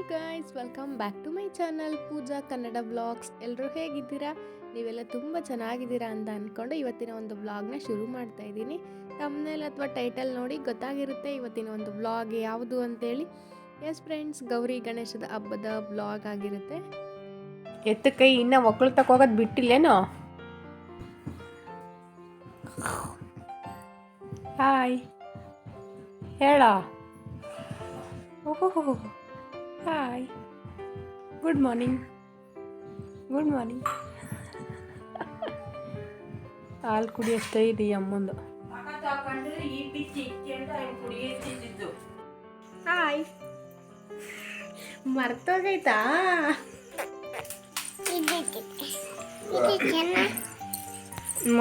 Hi guys welcome back to my channel Pooja Kannada blogs ಎಲ್ಲರೂ ಹೇಗಿದ್ದೀರಾ? ನೀವೆಲ್ಲ ತುಂಬ ಚೆನ್ನಾಗಿದ್ದೀರಾ ಅಂತ ಅಂದ್ಕೊಂಡು ಇವತ್ತಿನ ಒಂದು ಬ್ಲಾಗ್ನ ಶುರು ಮಾಡ್ತಾ ಇದ್ದೀನಿ. ತಮ್ಮನೇಲಿ ಅಥವಾ ಟೈಟಲ್ ನೋಡಿ ಗೊತ್ತಾಗಿರುತ್ತೆ ಇವತ್ತಿನ ಒಂದು ಬ್ಲಾಗ್ ಯಾವುದು ಅಂತೇಳಿ ಎಸ್ ಫ್ರೆಂಡ್ಸ್ ಗೌರಿ ಗಣೇಶದ ಹಬ್ಬದ ಬ್ಲಾಗ್ ಆಗಿರುತ್ತೆ. ಎತ್ತ ಕೈ ಇನ್ನ ಒಕ್ಕಳು ತಕೋಗೋದು ಬಿಟ್ಟಿಲ್ಲೇನೋ? ಹಾಯ್ ಹೇಳ? ಓಹೋ hi good morning good morning ಹಾಲು ಕುಡಿಯಷ್ಟೇ ಇದೆ ಈ ಅಮ್ಮಂದು. ಹಾಯ್ ಮರ್ತೋಗೈತಾ?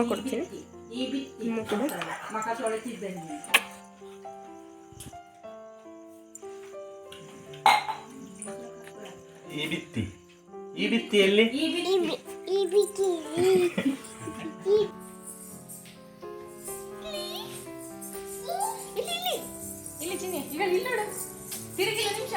ಕೊಡ್ತೀನಿ. ಈ ಬಿತ್ತಿ. ಈ ಬಿತ್ತಿಯಲ್ಲಿ ಇಲ್ಲಿ ಚಿನ್ನಿ ಈಗ ಇಲ್ಲಿ ನೋಡು. ತಿರುಗಿಲ್ಲ ನಿಮಿಷ.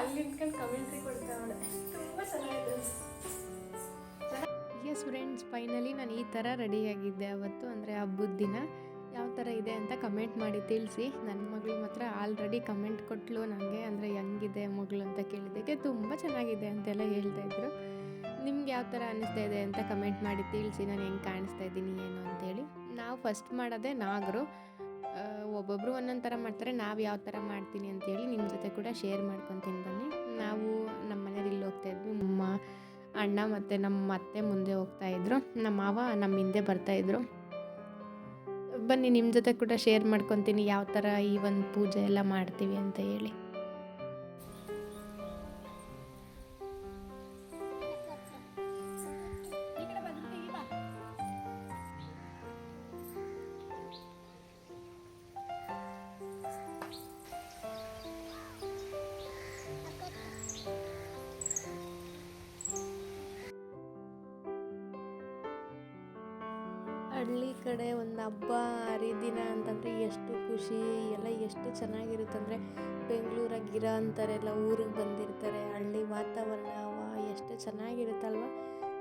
ಅಲ್ಲಿ ನಿಂತ್ಕೊಂಡು ಕಮೆಂಟ್ರಿ ತುಂಬ ಚೆನ್ನಾಗಿದೆ. ಎಸ್ ಫ್ರೆಂಡ್ಸ್ ಫೈನಲಿ ನಾನು ಈ ಥರ ರೆಡಿಯಾಗಿದ್ದೆ ಅವತ್ತು. ಅಂದರೆ ಹಬ್ಬದ ದಿನ ಯಾವ ಥರ ಇದೆ ಅಂತ ಕಮೆಂಟ್ ಮಾಡಿ ತಿಳಿಸಿ. ನನ್ನ ಮಗಳು ಮಾತ್ರ ಆಲ್ರೆಡಿ ಕಮೆಂಟ್ ಕೊಟ್ಟಲು ನನಗೆ ಅಂದರೆ ಹೆಂಗಿದೆ ಮಗಳು ಅಂತ ಕೇಳಿದ್ದಕ್ಕೆ ತುಂಬ ಚೆನ್ನಾಗಿದೆ ಅಂತೆಲ್ಲ ಹೇಳ್ತಾ ಇದ್ರು. ನಿಮ್ಗೆ ಯಾವ ಥರ ಅನ್ನಿಸ್ತಾ ಇದೆ ಅಂತ ಕಮೆಂಟ್ ಮಾಡಿ ತಿಳಿಸಿ. ನಾನು ಹೆಂಗೆ ಕಾಣಿಸ್ತಾ ಇದ್ದೀನಿ, ಏನು ಅಂತೇಳಿ ನಾವು ಫಸ್ಟ್ ಮಾಡೋದೇ ನಾಗರು. ಆ, ಒಬ್ಬೊಬ್ರು ಒಂದೊಂದು ಥರ ಮಾಡ್ತಾರೆ. ನಾವು ಯಾವ ಥರ ಮಾಡ್ತೀನಿ ಅಂತೇಳಿ ನಿಮ್ಮ ಜೊತೆ ಕೂಡ ಶೇರ್ ಮಾಡ್ಕೊತೀನಿ ಬನ್ನಿ. ನಾವು ನಮ್ಮ ಮನೇಲಿ ಇಲ್ಲಿ ಹೋಗ್ತಾ ಇದ್ವಿ. ನಮ್ಮ ಅಣ್ಣ ಮತ್ತು ನಮ್ಮ ಅತ್ತೆ ಮುಂದೆ ಹೋಗ್ತಾ ಇದ್ರು. ನಮ್ಮ ಮಾವ ನಮ್ಮ ಹಿಂದೆ ಬರ್ತಾಯಿದ್ರು ಬನ್ನಿ ನಿಮ್ಮ ಜೊತೆ ಕೂಡ ಶೇರ್ ಮಾಡ್ಕೊತೀನಿ ಯಾವ ಥರ ಈ ಒಂದು ಪೂಜೆ ಎಲ್ಲ ಮಾಡ್ತೀವಿ ಅಂತ ಹೇಳಿ. ಕಡೆ ಒಂದು ಹಬ್ಬ ಹರಿದಿನ ಅಂತಂದರೆ ಎಷ್ಟು ಖುಷಿ, ಎಲ್ಲ ಎಷ್ಟು ಚೆನ್ನಾಗಿರುತ್ತಂದರೆ ಬೆಂಗಳೂರಾಗಿರೋ ಅಂತಾರೆಲ್ಲ ಊರಿಗೆ ಬಂದಿರ್ತಾರೆ, ಹಳ್ಳಿ ವಾತಾವರಣ ಎಷ್ಟು ಚೆನ್ನಾಗಿರುತ್ತಲ್ವ?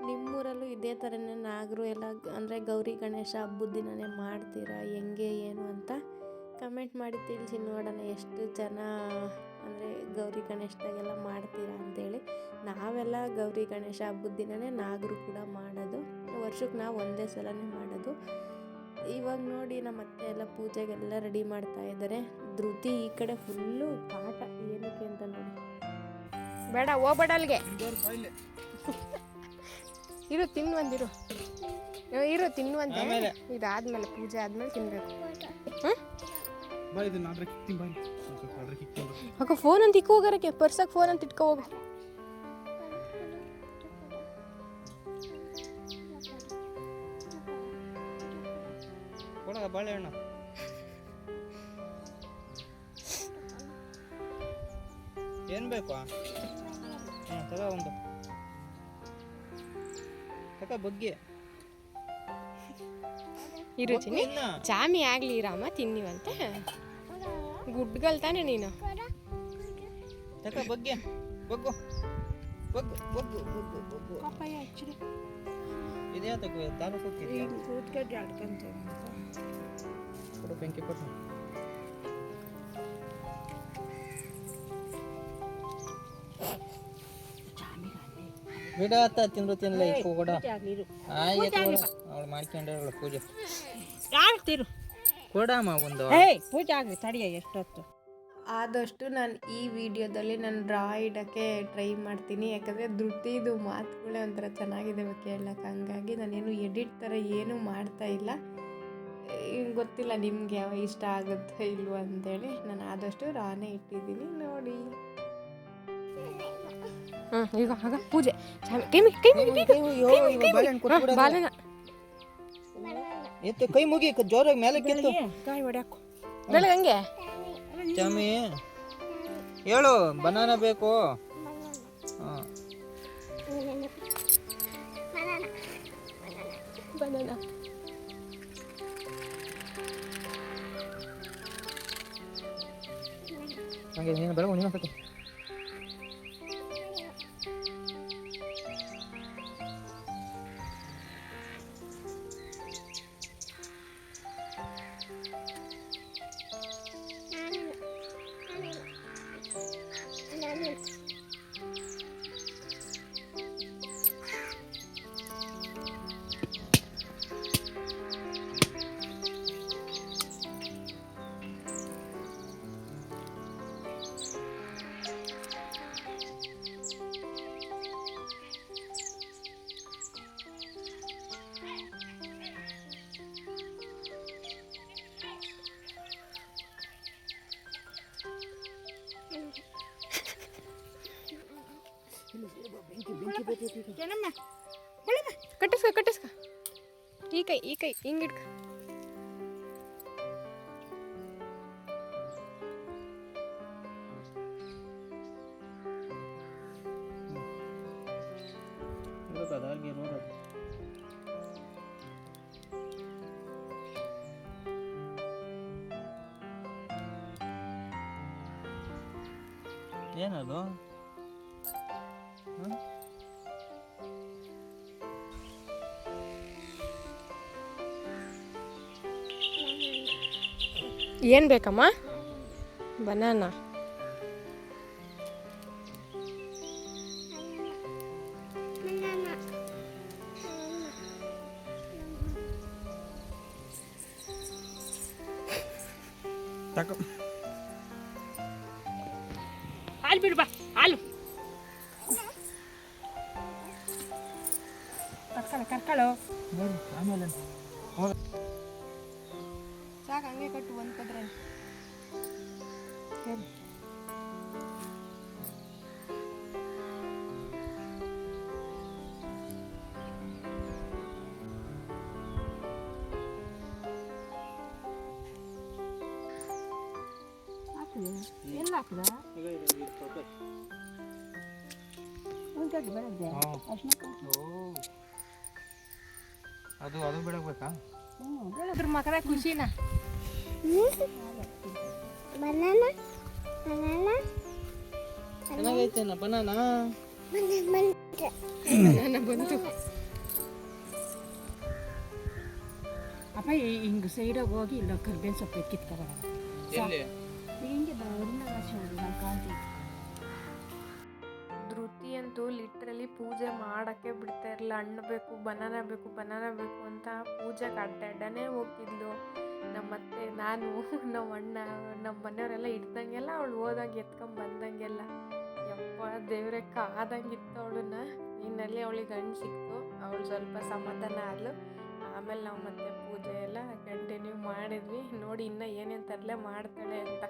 ನಿಮ್ಮೂರಲ್ಲೂ ಇದೇ ಥರನೇ ನಾಗರು ಎಲ್ಲ ಅಂದರೆ ಗೌರಿ ಗಣೇಶ ಹಬ್ಬದ ದಿನನೇ ಮಾಡ್ತೀರಾ, ಹೆಂಗೆ, ಏನು ಅಂತ ಕಮೆಂಟ್ ಮಾಡಿ ತಿಳಿಸಿ ನೋಡೋಣ ಎಷ್ಟು ಜನ ಅಂದರೆ ಗೌರಿ ಗಣೇಶದಾಗೆಲ್ಲ ಮಾಡ್ತೀರಾ ಅಂತೇಳಿ. ನಾವೆಲ್ಲ ಗೌರಿ ಗಣೇಶ ಹಬ್ಬದ ದಿನನೇ ನಾಗರು ಕೂಡ ಮಾಡೋದು, ವರ್ಷಕ್ಕೆ ನಾವು ಒಂದೇ ಸಲನೇ ಮಾಡೋದು. ಇವಾಗ ನೋಡಿ ನಮ್ಮ ಅತ್ತೆ ಎಲ್ಲ ಪೂಜೆಗೆಲ್ಲ ರೆಡಿ ಮಾಡ್ತಾ ಇದ್ದಾರೆ. ಧೃತಿ ಈ ಕಡೆ ಫುಲ್ಲು ಪಾಠ ಏನಕ್ಕೆ ಅಂತ ನೋಡಿ. ಬೇಡ ಹೋಗ್ಬೇಡ ಅಲ್ಲಿಗೆ. ಇರು ತಿನ್ನುವಂದಿರು ಇರು ತಿನ್ನುವಂತೆ. ಇದಾದ್ಮೇಲೆ ಪೂಜೆ ಆದ್ಮೇಲೆ ತಿನ್ಬೇಕು. ಹಾಂ ಫೋನ್ ಅಂತ ಇಕ್ಕೋಗಾರಕ್ಕೆ ಪರ್ಸಾಗ ಫೋನ್ ಅಂತ ಇಟ್ಕೋ ಹೋಗು ಕೊಡಗ ಬಾಳೆಹಣ್ಣು ಏನ್ ಬೇಕು? ಹಾಂ ತಗೋ ಒಂದು. ತಗೋ ಬಗ್ಗಿ. ಇರು ಚಿನ್ನಿ ಜಾಮಿ ಆಗ್ಲಿ ರಾಮ ತಿನ್ನಿವಂತೆ. ಗುಡ್ಗಲ್ ತಾನೆ ನೀನು. ತಗೋ ಬಗ್ಗಿ ಬಗ್ಗು. ಬಗ್ಗು ಬಗ್ಗು ಬಗ್ಗು ಬಗ್ಗು ಇದ್ಯಾ ತಗೋ ದಾರ ಕೂತಿದ್ಯಾ ಕೊಡು ಬೆಂಕಿ ಕೊಟ್ಟು ಬಿಡ ಅತ್ತ ತಿಂದ್ರು ತಿನ್ಲ ಇಕ್ಕು ಕೊಡ ಆಯ್ತು ಅವಳು ಮಾಡ್ಕೊಂಡ್ರಲ್ಲ ಪೂಜೆ ಆಗ್ತಿರು ಕೊಡಮ್ಮ ಒಂದು ಏಯ್ ಪೂಜೆ ಆಗ್ಲಿ ತಡಿಯ ಎಷ್ಟೊತ್ತು ಆದಷ್ಟು ನಾನು ಈ ವಿಡಿಯೋದಲ್ಲಿ ನಾನು ಡ್ರಾ ಇಡೋಕ್ಕೆ ಟ್ರೈ ಮಾಡ್ತೀನಿ. ಯಾಕಂದರೆ ದೃತಿದು ಮಾತುಗಳೇ ಒಂಥರ ಚೆನ್ನಾಗಿದೆ ಕೇಳಕ್ಕೆ ಹಂಗಾಗಿ ನಾನೇನು ಎಡಿಟ್ ಥರ ಏನೂ ಮಾಡ್ತಾ ಇಲ್ಲ. ಗೊತ್ತಿಲ್ಲ ನಿಮಗೆ ಯಾವ ಇಷ್ಟ ಆಗುತ್ತೋ ಇಲ್ವೋ ಅಂತೇಳಿ ನಾನು ಆದಷ್ಟು ರಾನೇ ಇಟ್ಟಿದ್ದೀನಿ ನೋಡಿ. ಹ್ಮ್ ಈಗ ಆಗ ಪೂಜೆ. ಕೈ ಮುಗಿ ಹಾ, ಜೋರಾಗಿ ಮೇಲೆ ಕೈ ಹೊಡ್ಯಾಕು. ಬೆಳಗ್ಗೆ ಹಂಗೆ? ಚಾಮಿ. ಹೇಳು ಬನಾನ ಬೇಕು. ಹಾ ಬನಾನಾ ಹಂಗೆ ನೀನು ಬೆಳಗು ನೀನು ಸತಿ ಕಟ್ಟಿಸ್ಕ ಕಟ್ಟಿಸ್ಕ ಈ ಕೈ ಈ ಏನು ಬೇಕಮ್ಮ? ಬನಾನಾ ಹಾಲು ಬಿಡು ಬಾ ಹಾಲು. ಕರ್ಕೊಳ್ಳೋ ಕರ್ಕೊಳ್ಳೋ ಆಮೇಲೆ. ಸಾಕು ಹಂಗೆ ಕಟ್ಟು ಒಂದು ಕದ್ರೆ ಎಲ್ಲ ಹಾಕದ ಈಗ ಇದು ಇದು ಸ್ವಲ್ಪ. ಹಾ. ಓ. ಅದು ಅದು ಬೆಳಗ್ಬೇಕಾ ಅದ್ರ ಮಕರ ಖುಷಿನ ಬನಾನ ಬಂತು. ಅಪ್ಪ ಹಿಂಗೆ ಸೈಡಾಗಿ ಹೋಗಿ ಇಲ್ಲ ಕರ್ಬೇವಿನ ಸೊಪ್ಪು ಕಿತ್ಕೊಬರೋಣ ಎಲ್ಲಿ? ಹಿಂಗೆ ಬರೋದಿಲ್ಲ ನಾನು ಕಾಣ್ತೀವಿ ಧೃತಿ ಅಂತೂ ಲಿಟ್ರಲಿ ಪೂಜೆ ಮಾಡೋಕ್ಕೆ ಬಿಡ್ತಾ ಇರಲಿಲ್ಲ. ಹಣ್ಣು ಬೇಕು ಬನಾನ ಬೇಕು ಬನಾನ ಬೇಕು ಅಂತ ಪೂಜೆಗೆ ಅಡ್ಡಾಡನೇ ಹೋಗ್ತಿದ್ಲು. ನಮ್ಮತ್ತೆ ನಾನು ನಮ್ಮ ಅಣ್ಣ ನಮ್ಮ ಮನೆಯವರೆಲ್ಲ ಇಡ್ದಂಗೆಲ್ಲ ಅವಳು ಹೋದಾಗ, ಎತ್ಕೊಂಡು ಬಂದಂಗೆಲ್ಲ. ಯಪ್ಪ, ದೇವ್ರೆ, ಕಾದಂಗಿತ್ತು ಅವಳನ್ನ. ಇನ್ನಲ್ಲಿ ಅವಳಿಗೆ ಗಂಡು ಸಿಕ್ತು ಅವಳು ಸ್ವಲ್ಪ ಸಮಾಧಾನ ಆದಳು ಆಮೇಲೆ ನಾವು ಮತ್ತೆ ಪೂಜೆ ಎಲ್ಲ ಕಂಟಿನ್ಯೂ ಮಾಡಿದ್ವಿ. ನೋಡಿ ಇನ್ನೂ ಏನೇನು ತರಲೆ ಮಾಡ್ತಾಳೆ ಅಂತ.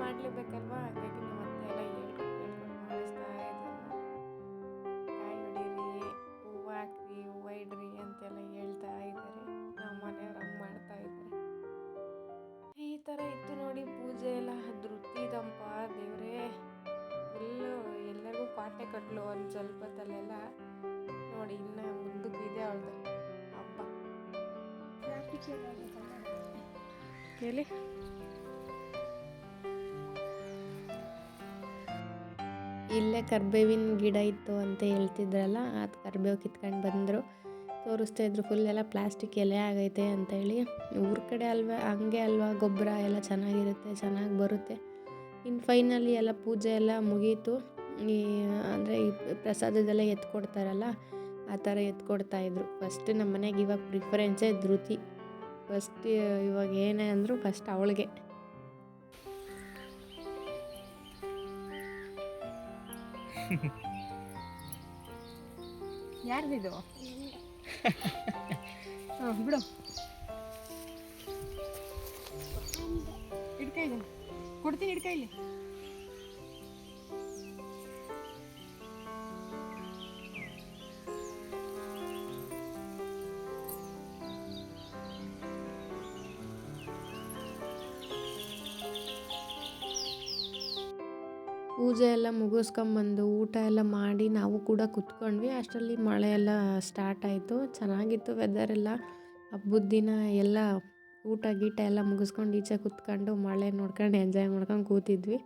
ಮಾಡಲೇಬೇಕಲ್ವಾ? ಹಾಗಾಗಿ ನಮ್ಮ ಅತ್ತೆ ಎಲ್ಲ ಮಾಡಿಸ್ತಾ ಇದ್ದಾರೆ ಕಾಯಿ ಹೊಡೀರಿ ಹೂವು ಹಾಕ್ರಿ ಹೂವು ಇಡ್ರಿ ಅಂತೆಲ್ಲ ಹೇಳ್ತಾ ಇದ್ದಾರೆ. ನಮ್ಮ ಮನೆಯವ್ರು ಹಂಗೆ ಮಾಡ್ತಾ ಇದ್ದಾರೆ. ಈ ಥರ ಇತ್ತು ನೋಡಿ ಪೂಜೆ ಎಲ್ಲ. ಧೃತಿದಂಪ ದೇವರೇ. ಫುಲ್ಲು ಎಲ್ಲರಿಗೂ ಪಾಟೆ ಕಟ್ಲು ಒಂದು ಸ್ವಲ್ಪ ಹೊತ್ತಲ್ಲೆಲ್ಲ ನೋಡಿ ಇನ್ನು ಮುಂದಕ್ಕೆ ಇದೆ ಅವಳದು ಹಬ್ಬ. ಹೇಳಿ. ಇಲ್ಲೇ ಕರ್ಬೇವಿನ ಗಿಡ ಇತ್ತು ಅಂತ ಹೇಳ್ತಿದ್ರಲ್ಲ, ಅದು ಕರ್ಬೇವು ಕಿತ್ಕೊಂಡು ಬಂದರು. ತೋರಿಸ್ತಾ ಇದ್ರು ಫುಲ್ ಎಲ್ಲ ಪ್ಲಾಸ್ಟಿಕ್ ಎಲೆ ಆಗೈತೆ ಅಂತೇಳಿ. ಊರ ಕಡೆ ಅಲ್ವಾ, ಹಂಗೆ ಅಲ್ವಾ, ಗೊಬ್ಬರ ಎಲ್ಲ ಚೆನ್ನಾಗಿರುತ್ತೆ, ಚೆನ್ನಾಗಿ ಬರುತ್ತೆ. ಇನ್ನು ಫೈನಲಿ ಎಲ್ಲ ಪೂಜೆ ಎಲ್ಲ ಮುಗೀತು. ಈ, ಅಂದರೆ ಈ ಪ್ರಸಾದದೆಲ್ಲ ಎತ್ಕೊಡ್ತಾರಲ್ಲ, ಆ ಥರ ಎತ್ಕೊಡ್ತಾಯಿದ್ರು ಫಸ್ಟ್ ನಮ್ಮ ಮನೆಗೆ ಇವಾಗ ಪ್ರಿಫರೆನ್ಸೇ ಧೃತಿ. ಫಸ್ಟ್ ಇವಾಗ ಏನೇ ಅಂದರೂ ಫಸ್ಟ್ ಅವಳಿಗೆ. ಯಾರ್ದಿದು? ಹಾಂ ಬಿಡು. ಇದೆ ಕೊಡ್ತೀನಿ ಹಿಡ್ಕ ಇಲ್ಲಿ. ಪೂಜೆ ಎಲ್ಲ ಮುಗಿಸ್ಕೊಂಬಂದು ಊಟ ಎಲ್ಲ ಮಾಡಿ ನಾವು ಕೂಡ ಕುತ್ಕೊಂಡ್ವಿ. ಅಷ್ಟರಲ್ಲಿ ಮಳೆ ಎಲ್ಲ ಸ್ಟಾರ್ಟ್ ಆಯಿತು. ಚೆನ್ನಾಗಿತ್ತು ವೆದರ್ ಎಲ್ಲ. ಹಬ್ಬದ ದಿನ ಎಲ್ಲ ಊಟ ಗೀಟ ಎಲ್ಲ ಮುಗಿಸ್ಕೊಂಡು ಈಚೆ ಕುತ್ಕೊಂಡು ಮಳೆ ನೋಡ್ಕೊಂಡು ಎಂಜಾಯ್ ಮಾಡ್ಕೊಂಡು ಕೂತಿದ್ವಿ.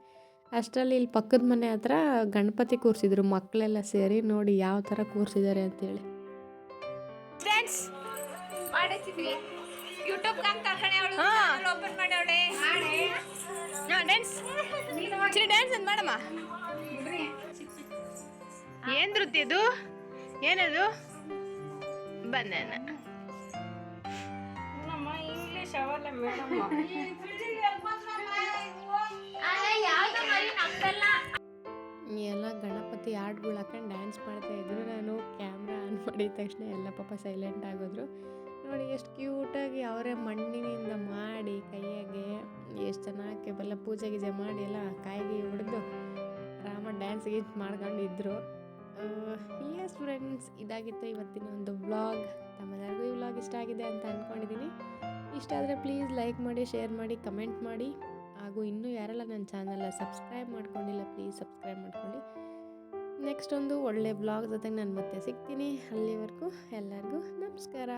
ಅಷ್ಟರಲ್ಲಿ ಇಲ್ಲಿ ಪಕ್ಕದ ಮನೆ ಹತ್ರ ಗಣಪತಿ ಕೂರಿಸಿದ್ರು. ಮಕ್ಕಳೆಲ್ಲ ಸೇರಿ ನೋಡಿ ಯಾವ ಥರ ಕೂರಿಸಿದ್ದಾರೆ ಅಂತೇಳಿ. ಯೂಟ್ಯೂಬ್ ಓಪನ್ ಡ್ಯಾನ್ಸ್ ಚಿರಿ ಡ್ಯಾನ್ಸ್ ಅಂತ ಮಾಡಮ್ಮ ಏನ್ ನೃತ್ಯ ಇದು? ಏನದು? ಬನಾನ ಇಂಗ್ಲೀಷ್ ಅವಲ್ಲ ಮೇಡಮ್ ಎಲ್ಲ ಗಣಪತಿ ಹಾಡ್ಗಳು ಹಾಕೊಂಡು ಡ್ಯಾನ್ಸ್ ಮಾಡ್ತಾ ಇದ್ರು. ನಾನು ಕ್ಯಾಮ್ರಾ ಆನ್ ಮಾಡಿದ ತಕ್ಷಣ ಎಲ್ಲ ಪಾಪ ಸೈಲೆಂಟ್ ಆಗೋದ್ರು. ನೋಡಿ ಎಷ್ಟು ಕ್ಯೂಟಾಗಿ ಅವರೇ ಮಣ್ಣಿನಿಂದ ಮಾಡಿ ಕೈಯಾಗೆ ಎಷ್ಟು ಚೆನ್ನಾಗಿ ಬಲ್ಲ ಪೂಜೆ ಗೀಜೆ ಮಾಡಿ ಎಲ್ಲ ಕಾಯಿಗೆ ಹೊಡೆದು ರಾಮ ಡ್ಯಾನ್ಸ್ ಗೀನ್ಸ್ ಮಾಡ್ಕೊಂಡಿದ್ರು. ಎಸ್ ಫ್ರೆಂಡ್ಸ್ ಇದಾಗಿತ್ತು ಇವತ್ತಿನ ಒಂದು ವ್ಲಾಗ್ ತಮ್ಮೆಲ್ಲರಿಗೂ ಈ ವ್ಲಾಗ್ ಇಷ್ಟ ಆಗಿದೆ ಅಂತ ಅಂದ್ಕೊಂಡಿದ್ದೀನಿ ಇಷ್ಟ ಆದರೆ ಪ್ಲೀಸ್ ಲೈಕ್ ಮಾಡಿ ಶೇರ್ ಮಾಡಿ ಕಮೆಂಟ್ ಮಾಡಿ. ಹಾಗೂ ಇನ್ನೂ ಯಾರೆಲ್ಲ ನನ್ನ ಚಾನಲ್ನ ಸಬ್ಸ್ಕ್ರೈಬ್ ಮಾಡ್ಕೊಂಡಿಲ್ಲ ಪ್ಲೀಸ್ ಸಬ್ಸ್ಕ್ರೈಬ್ ಮಾಡ್ಕೊಳ್ಳಿ. ನೆಕ್ಸ್ಟ್ ಒಂದು ಒಳ್ಳೆ ಬ್ಲಾಗ್ ಜೊತೆಗೆ ನಾನು ಮತ್ತೆ ಸಿಗ್ತೀನಿ. ಅಲ್ಲಿವರೆಗೂ ಎಲ್ಲರಿಗೂ ನಮಸ್ಕಾರ.